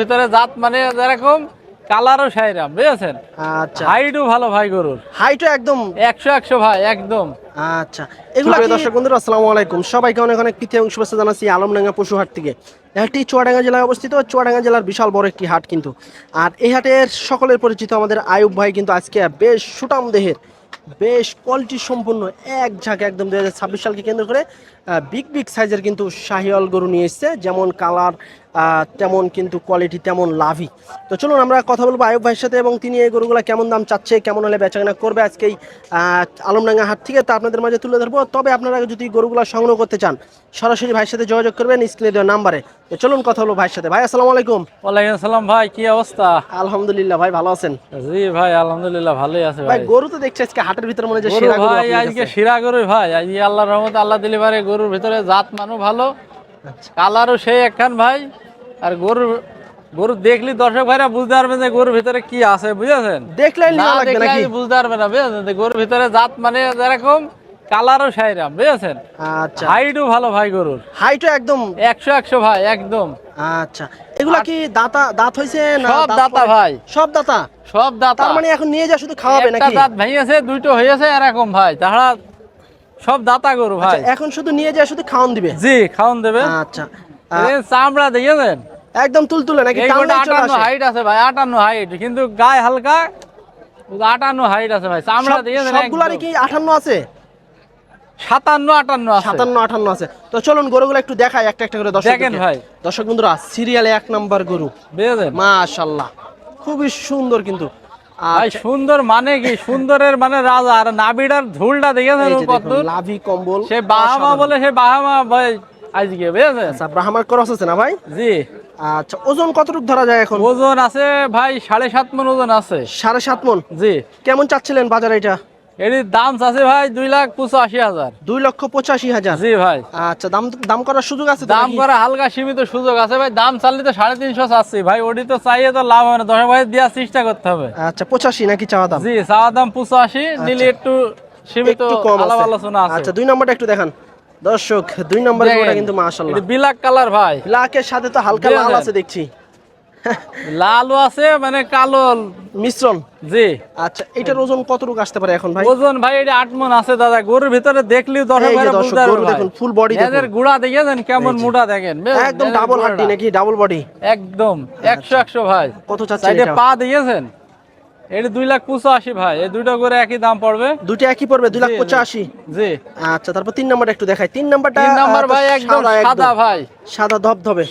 ভিতরে জাত মানে যেরকম কালারও সাইরাম বুঝেছেন? আচ্ছা। হাইটও ভালো ভাই গরুর। হাইটও একদম। একশো একশো ভাই একদম। আচ্ছা এগুলো দর্শক বন্ধুরা আসসালামু আলাইকুম। সবাইকে অনেক অনেক প্রীতি এবং শুভেচ্ছা জানাচ্ছি আলমডাঙ্গা পশু হাট থেকে। এটি চুয়াডাঙ্গা জেলায় অবস্থিত। চুয়াডাঙ্গা জেলার বিশাল বড় একটি হাট কিন্তু। আর এই হাটের সকলের পরিচিত আমাদের আয়ুব ভাই কিন্তু আজকে বেশ সুটাম দেহের বেশ কোয়ালিটি সম্পন্ন এক ঝাঁকে একদম দু হাজার ছাব্বিশ সালকে কেন্দ্র করে বিগ বিগ সাইজের কিন্তু শাহিওয়াল গরু নিয়ে এসছে। যেমন কালার তেমন কিন্তু কোয়ালিটি তেমন লাভই। তো চলুন আমরা কথা বলব আয়ুব ভাইয়ের সাথে এবং তিনি এই গরুগুলো কেমন দাম চাচ্ছে কেমন হলে বেচাকেনা করবে আজকে এই আলমডাঙ্গা হাট থেকে। তা আপনাদের মাঝে তুলে ধরবো। তবে আপনারা যদি গরুগুলো সংগ্রহ করতে চান সরাসরি ভাইয়ের সাথে যোগাযোগ করবেন স্ক্রিনে দেওয়া নাম্বারে। তো চলুন কথা বলব ভাইয়ের সাথে। ভাই আসসালামু আলাইকুম। ওয়ালাইকুম আসসালাম ভাই কি অবস্থা? আলহামদুলিল্লাহ ভাই ভালো আছেন? জি ভাই আলহামদুলিল্লাহ ভালোই আছে ভাই গরু তো দেখছি আজকে হাটের ভিতরে মনে হয় যে সেরা গরু ভাই আজকে। শিরা গরু ভাই। আজকে আল্লাহর রহমত আল্লাহ দিলি গরুর ভিতরে জাত মানু ভালো। কালারও সেই একখান ভাই। আর গরু গরু দেখলি দর্শক ভাইরা বুঝতে পারবে যে গরুর ভিতরে কি আছে বুঝেছেন? দেখলে বুঝতে পারবে না বুঝেছেন? গরুর ভিতরে জাত মানে যেরকম কালারও সাইরাম বুঝেছেন? আচ্ছা। হাইটও ভালো ভাই গরুর। হাইটও একদম? একশো একশো ভাই একদম। আচ্ছা। এগুলা কি দাতা দাঁত হইছে না সব দাঁত ভাই। সব দাতা? সব দাতা। মানে এখন নিয়ে যা শুধু খাওয়াবে নাকি? দাঁত ভেঙেছে দুইটো হয়েছে এরকম ভাই। তাহারা সব দাতা গরু ভাই। আচ্ছা, এখন শুধু নিয়ে যায় শুধু খাওয়ান দিবে? জি খাওন দেবে। আচ্ছা চামড়া দেখেছেন? একদম তুলতুলে নাকি আটান্ন? হাইট আছে ভাই আটান্ন হাইট কিন্তু গায়ে হালকা আটান্ন হাইট আছে ভাই। চামড়া দেখেছেন সবগুলারই কি আঠান্ন আছে? সাতান্ন আটান্ন আছে। সাতান্ন আঠান্ন আছে। তো চলুন গরুগুলো একটু দেখাই একটা একটা করে দর্শক দেখেন ভাই। দর্শক বন্ধুরা সিরিয়ালে এক নাম্বার গরু। মাশাল্লাহ খুবই সুন্দর কিন্তু। আচ্ছা, সুন্দর মানে কি? সুন্দরের মানে রাজা। আর নাবিডার ঝুলটা দেখেছেন এই কত লাভি কম্বল সে বাহামা বলে সে বাহামা ভাই আজকে বুঝেছেন? আচ্ছা ব্রাহ্মার ক্রস আছে না ভাই? জি। আচ্ছা ওজন কতটুকু ধরা যায় এখন? ওজন আছে ভাই সাড়ে সাত মন ওজন আছে। সাড়ে সাত মন? জি। কেমন চাচ্ছিলেন বাজারে এটা? এর দাম আছে ভাই দুই লাখ পঁচাশি হাজার। দুই লক্ষ পঁচাশি হাজার? জি ভাই। আচ্ছা দাম দাম করার সুযোগ আছে দাম করা হালকা সীমিত সুযোগ আছে ভাই। দাম চাললে তো সাড়ে তিনশো চাচ্ছি। ভাই ওটি তো চাইয়ে তো লাভ হবে না। দশ ভাই দেওয়ার চেষ্টা করতে হবে। আচ্ছা পঁচাশি নাকি চাওয়া দাম? জি চাওয়া দাম পঁচাশি। নিলে একটু সীমিত আলাপ আলোচনা আছে। আচ্ছা দুই নম্বরটা একটু দেখান। দর্শক দুই নম্বরের কিন্তু মাশাআল্লাহ। এটা বিলাক কালার ভাই। ব্ল্যাকের সাথে তো হালকা লাল আছে দেখছি। লালও আছে মানে কালো মিশ্রণ? জি। আচ্ছা এটার ওজন কতটুকু আসতে পারে এখন ভাই? ওজন ভাই এটা আট মন আছে দাদা। গরুর ভিতরে দেখলেও দর্শক, বুঝতে পারবে দেখুন, body দেখুন। এদের গুড়া দেখেছেন কেমন মোটা দেখেন। একদম ডাবল নাকি? ডাবল বডি একদম একশো একশো ভাই। কত চাচ্ছেন এটা পা দিয়েছেন। এটা দুই লাখ পঁচাশি ভাই। এই দুইটা করে একই দাম পড়বে। দুটো একই পড়বে দুই লাখ। পঁচাশি? জি। আচ্ছা তারপর তিন একটু দেখাই। তিন নম্বরটা তিন নাম্বার ভাই একদম সাদা সাদা ভাই। সাদা ধবধবে।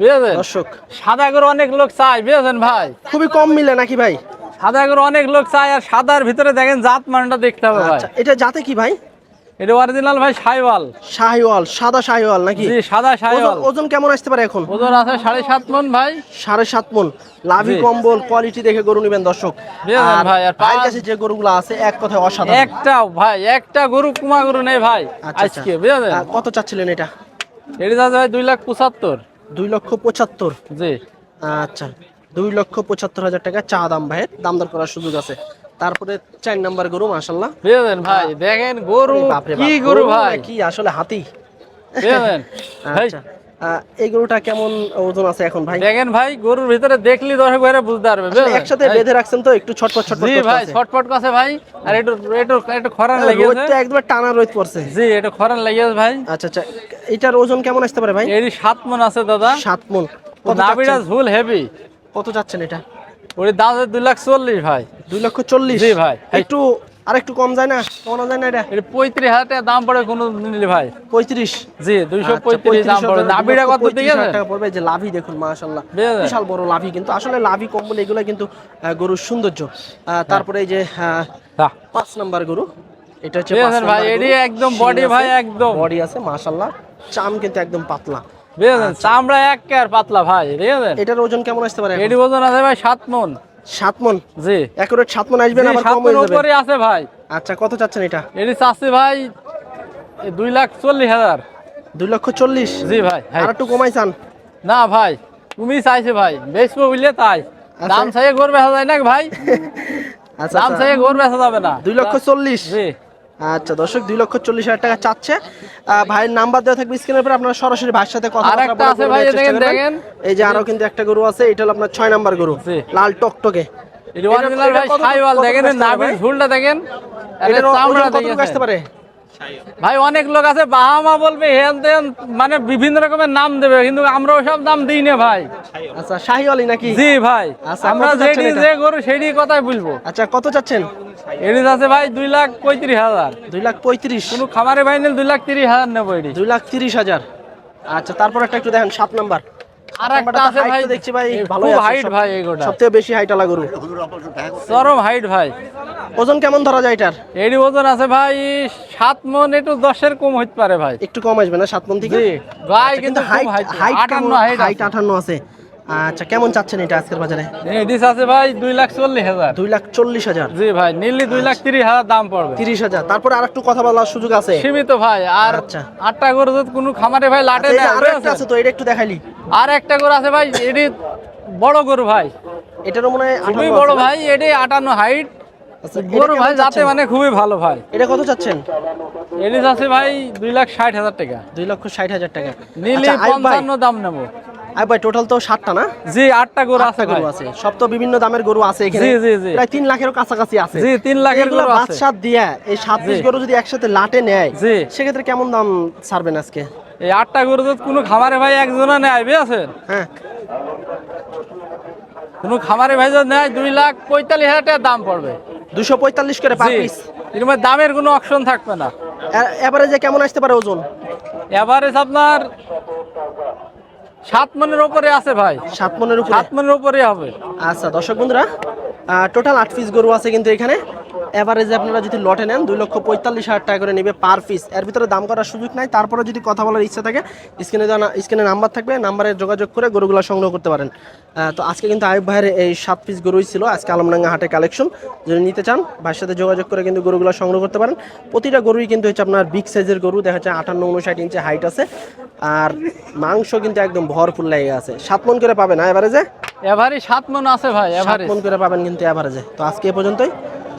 বুঝেছেন? দর্শক। সাদা করে অনেক লোক চায় বুঝেছেন ভাই? খুবই কম মিলে নাকি ভাই? সাদা করে অনেক লোক চায় আর সাদার ভিতরে দেখেন জাত মানটা দেখতে হবে ভাই। আচ্ছা এটা যাতে কি ভাই? এটা অরিজিনাল ভাই সাইওয়াল শাহিওয়াল সাদা শাহিওয়াল নাকি? জি সাদা সাইওয়াল ওজন- কেমন আসতে পারে এখন? ওজন আছে সাড়ে সাত মন ভাই। সাড়ে সাত মন। লাভি কম্বল কোয়ালিটি দেখে গরু নেবেন দর্শক। আর ভাই, আর ভাইয়ের কাছে যে গরুগুলো আছে এক কথায় অসাধারণ। একটা ভাই একটা গরু কুমা গরু নেই ভাই আচ্ছা, আচ্ছা। আজকে বুঝলেন কত চাচ্ছিলেন এটা? এটা ভাই দুই লাখ পঁচাত্তর। দুই লক্ষ পঁচাত্তর। জি। আচ্ছা দুই লক্ষ পঁচাত্তর হাজার টাকা চা দাম ভাইয়ের। দাম দর করার সুযোগ আছে। তারপরে চার নাম্বার গরু মাসাল্লাহ বুঝলেন ভাই দেখেন গরু কি গরু ভাই। কি আসলে হাতি? বুঝলেন আচ্ছা এই গরুটা কেমন ওজন আছে এখন ভাই? দেখেন ভাই গরুর ভিতরে দেখলি দর্শক ভাইরা বুঝতে পারবে একসাথে বেঁধে রাখছেন তো একটু ছটপট ছটপট জি ভাই কাছে ভাই। আর একটু একটু একটু খরান লেগেছে। তো একদম টানা রোদ পড়ছে। জি একটু খরান লেগেছে ভাই। আচ্ছা আচ্ছা এটার ওজন কেমন আসতে পারে ভাই? এর সাত মন আছে দাদা। সাত মন। কত নাবিটা ঝুল হেভি কত চাচ্ছেন এটা? ওর আছে দুই লাখ চল্লিশ ভাই। দুই লক্ষ চল্লিশ। জি ভাই। একটু আর একটু কম যায় না? কমানো যায় না এটা? এটা পঁয়ত্রিশ হাজার টাকা দাম পড়ে কোনো নিলে ভাই। পঁয়ত্রিশ? জি দুইশো আচ্ছা, পঁয়ত্রিশ দাম পড়ে। নাবিটা কত দিকে টাকা পড়বে এই যে লাভি দেখুন বুঝলেন? বিশাল বড় লাভি কিন্তু। আসলে লাভি কম্বল এগুলো কিন্তু গরুর সৌন্দর্য। তারপরে এই যে পাঁচ নাম্বার গরু। এটা হচ্ছে ভাই এডি একদম বডি ভাই একদম। বডি আছে মাশাল্লাহ চাম কিন্তু একদম পাতলা। বুঝলেন চামড়া এক কেয়ার পাতলা ভাই বুঝলেন এটার ওজন কেমন আসতে পারে? এডি ওজন আছে ভাই সাত মন। সাত মন? জি। একুরেট সাত মন আসবে না সাত কম মন হয়ে যাবে? উপরে আছে ভাই। আচ্ছা কত চাচ্ছেন এটা? এডি চাচ্ছি ভাই দুই লাখ চল্লিশ হাজার। দুই লক্ষ চল্লিশ? জি ভাই হ্যাঁ। আর একটু কমাই চান? না ভাই তুমি চাইছে ভাই বেচবো বুঝলে তাই। আচ্ছা। দাম চাইয়ে ঘর বেচা যায় না ভাই? আচ্ছা দাম আচ্ছা। চাইয়ে ঘর বেচা যাবে না। দুই লক্ষ চল্লিশ? জি। আচ্ছা দর্শক দুই লক্ষ চল্লিশ হাজার টাকা চাচ্ছে। ভাইয়ের নাম্বার দেওয়া থাকবে স্ক্রিনের উপর। আপনার সরাসরি ভাইয়ের সাথে কথা আরেকটা আছে ভাই, দেখেন, দেখেন। এই যে আরও কিন্তু একটা গরু আছে এটা হলো আপনার ছয় নাম্বার গরু। লাল টকটকে। দেখেন আসতে পারে নাভির ঝুলটা দেখেন। এটা চামড়া আসতে পারে? ভাই অনেক লোক আছে বাহামা বলবে হেন তেন মানে বিভিন্ন রকমের নাম দেবে কিন্তু আমরা ওসব নাম দিই না ভাই। আচ্ছা শাহিওয়ালি নাকি? জি ভাই আচ্ছা, আমরা যেটি যে গরু সেটি কথাই বলব। আচ্ছা কত চাচ্ছেন? এটি আছে ভাই দুই লাখ পঁয়ত্রিশ হাজার। দুই লাখ পঁয়ত্রিশ। কোনো খামারে ভাই নিলে দুই লাখ তিরিশ হাজার নেব এটি। দুই লাখ তিরিশ হাজার। আচ্ছা তারপর একটা একটু দেখেন সাত নাম্বার। আর একটা আছে ভাই দেখছি ভাই ভালো হাইট ভাই বেশি হাইট আলা গরু। চরম হাইট ভাই। ওজন কেমন ধরা যায় এটার? এটি ওজন আছে ভাই সাত মন একটু দশের কম হইতে পারে ভাই। একটু কম আসবে না সাত মন থেকে? ভাই আচ্ছা, কিন্তু হাইট হাইট আটান্ন আছে। আচ্ছা কেমন চাচ্ছেন এটা আজকের বাজারে? এডিস আছে ভাই দুই লাখ চল্লিশ হাজার। দুই লাখ চল্লিশ হাজার। জি ভাই নিলি দুই লাখ তিরিশ হাজার দাম পড়বে। তিরিশ হাজার। তারপরে আর একটু কথা বলার সুযোগ আছে। সীমিত ভাই আর আচ্ছা। আটটা গরু যদি কোনো খামারে ভাই লাটে আচ্ছা, নেয়, আরও একটা আছে। তো এটা একটু দেখাইলি। আর একটা গরু আছে ভাই এটি বড় গরু ভাই। এটারও মনে হয় বড় ভাই এটি আটান্ন হাইট আচ্ছা, গরু ভাই যাতে মানে খুবই ভালো ভাই। এটা কত চাচ্ছেন? আছে ভাই দুই লাখ ষাট হাজার টাকা। দুই লক্ষ ষাট হাজার টাকা। নিলি আচ্ছা, পঞ্চান্ন দাম নেব। আইয়ুব ভাই টোটাল তো ষাটটা না? জি আটটা গরু আছে গরু আছে। সব তো বিভিন্ন দামের গরু আছে এখানে। জি, জি, জি। প্রায় তিন লাখেরও কাছাকাছি আছে। জি, তিন লাখের গরু আছে। বাদশাহ দিয়া এই সাত পিস গরু যদি একসাথে লাটে নেয় জি। সেক্ষেত্রে কেমন দাম ছাড়বেন আজকে? এই আটটা গরু যদি কোনো খামারে ভাই একজনা নেয় বুঝেছেন? হ্যাঁ। কোনো খামারে ভাই যদি নেয় দুই লাখ পঁয়তাল্লিশ হাজার টাকা দাম পড়বে। দুশো পঁয়তাল্লিশ করে পার পিস এর মধ্যে দামের কোনো অপশন থাকবে না। এভারেজে কেমন আসতে পারে ওজন? এভারেজ আপনার সাত মনের উপরে আছে ভাই। সাত মনের উপরে? সাত মনের উপরে হবে। আচ্ছা দর্শক বন্ধুরা টোটাল আট পিস গরু আছে কিন্তু এখানে। এভারেজে আপনারা যদি লটে নেন দুই লক্ষ পঁয়তাল্লিশ হাজার টাকা করে নেবে পার পিস এর ভিতরে দাম করার সুযোগ নাই তারপরে যদি কথা বলার ইচ্ছা থাকে স্ক্রিনে স্ক্রিনে নাম্বার থাকবে নাম্বারে যোগাযোগ করে গরুগুলো সংগ্রহ করতে পারেন। তো আজকে কিন্তু আয়ুব ভাইয়ের এই সাত পিস গরুই ছিল আজকে আলমডাঙ্গা হাটে কালেকশন যদি নিতে চান ভাইয়ের সাথে যোগাযোগ করে কিন্তু গরুগুলো সংগ্রহ করতে পারেন। প্রতিটা গরুই কিন্তু হচ্ছে আপনার বিগ সাইজের গরু দেখা যাচ্ছে আটান্ন উনষাট ইঞ্চি হাইট আছে। আর মাংস কিন্তু একদম ভরপুর লেগে আছে। সাত মন করে পাবেন এভারেজে এভারেজ সাত মন আছে ভাই সাত এভারেজ মন করে পাবেন কিন্তু এভারেজে তো আজকে এ পর্যন্তই।